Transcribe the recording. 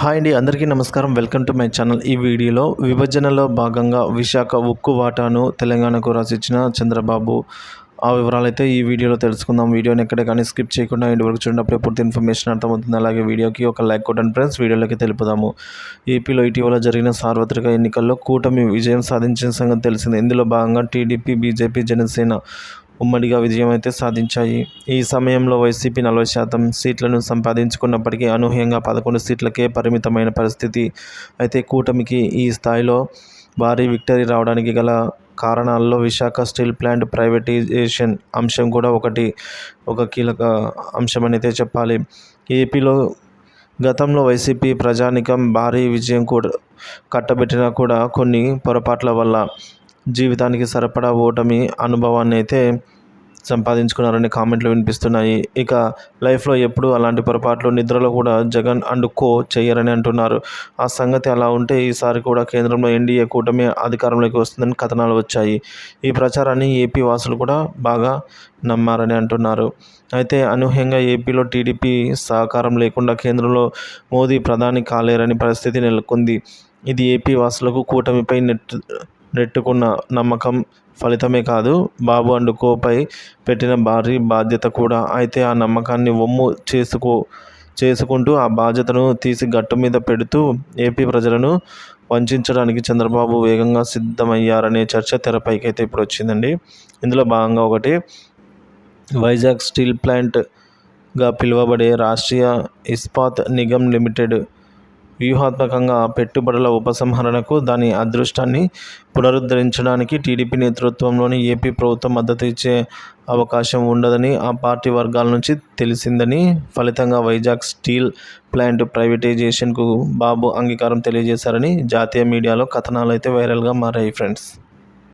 Hi అండి అందరికీ నమస్కారం. Welcome to my channel. ఈ వీడియోలో విభజనలో భాగంగా విశాఖ ఉక్కు వాటాను తెలంగాణకు రాసిచ్చిన చంద్రబాబు. ఆ వివరాలు అయితే ఈ వీడియోలో తెలుసుకుందాం. వీడియోని ఎక్కడ కానీ స్కిప్ చేయకుండా ఇంటి వరకు చూడటప్పుడే పూర్తి ఇన్ఫర్మేషన్ అర్థమవుతుంది. అలాగే వీడియోకి ఒక లైక్ కొట్టండి ఫ్రెండ్స్. వీడియోలోకి తెలుపుదాము. ఏపీలో ఇటీవల జరిగిన సార్వత్రిక ఎన్నికల్లో కూటమి విజయం సాధించిన సంగతి తెలిసింది. ఇందులో భాగంగా టీడీపీ బీజేపీ జనసేన ఉమ్మడిగా విజయం అయితే సాధించాయి. ఈ సమయంలో వైసీపీ నలభై శాతం సీట్లను సంపాదించుకున్నప్పటికీ అనూహ్యంగా పదకొండు సీట్లకే పరిమితమైన పరిస్థితి అయితే కూటమికి ఈ స్థాయిలో భారీ విక్టరీ రావడానికి గల కారణాల్లో విశాఖ స్టీల్ ప్లాంట్ ప్రైవేటైజేషన్ అంశం కూడా ఒకటి ఒక కీలక అంశం అనేది చెప్పాలి. ఏపీలో గతంలో వైసీపీ ప్రజానికం భారీ విజయం కూడా కట్టబెట్టినా కూడా కొన్ని పొరపాట్ల వల్ల జీవితానికి సరిపడా ఓటమి అనుభవాన్ని అయితే సంపాదించుకున్నారని కామెంట్లు వినిపిస్తున్నాయి. ఇక లైఫ్లో ఎప్పుడు అలాంటి పొరపాట్లు నిద్రలో కూడా జగన్ అండ్ కో చేయరని అంటున్నారు. ఆ సంగతి అలా ఉంటే ఈసారి కూడా కేంద్రంలో ఎన్డీఏ కూటమి అధికారంలోకి వస్తుందని కథనాలు వచ్చాయి. ఈ ప్రచారాన్ని ఏపీ వాసులు కూడా బాగా నమ్మారని అంటున్నారు. అయితే అనూహ్యంగా ఏపీలో టీడీపీ సహకారం లేకుండా కేంద్రంలో మోదీ ప్రధాని కాలేరని పరిస్థితి నెలకొంది. ఇది ఏపీ వాసులకు కూటమిపై నెట్ నెట్టుకున్న నమ్మకం ఫలితమే కాదు. బాబు అండ్ కోపై పెట్టిన భారీ బాధ్యత కూడా. అయితే ఆ నమ్మకాన్ని ఒమ్ము చేసుకో చేసుకుంటూ ఆ బాధ్యతను తీసి గట్టు మీద పెడుతూ ఏపీ ప్రజలను వంచడానికి చంద్రబాబు వేగంగా సిద్ధమయ్యారనే చర్చ తెరపైకి అయితే ఇప్పుడు వచ్చిందండి. ఇందులో భాగంగా ఒకటి వైజాగ్ స్టీల్ ప్లాంట్గా పిలువబడే రాష్ట్రీయ ఇస్పాత్ నిగమ్ లిమిటెడ్ వ్యూహాత్మకంగా పెట్టుబడుల ఉపసంహరణకు దాని అదృష్టాన్ని పునరుద్ధరించడానికి టీడీపీ నేతృత్వంలోని ఏపీ ప్రభుత్వం మద్దతు ఇచ్చే అవకాశం ఉండదని ఆ పార్టీ వర్గాల నుంచి తెలిసిందని ఫలితంగా వైజాగ్ స్టీల్ ప్లాంట్ ప్రైవేటైజేషన్కు బాబు అంగీకారం తెలియజేశారని జాతీయ మీడియాలో కథనాలు అయితే వైరల్గా మారాయి ఫ్రెండ్స్.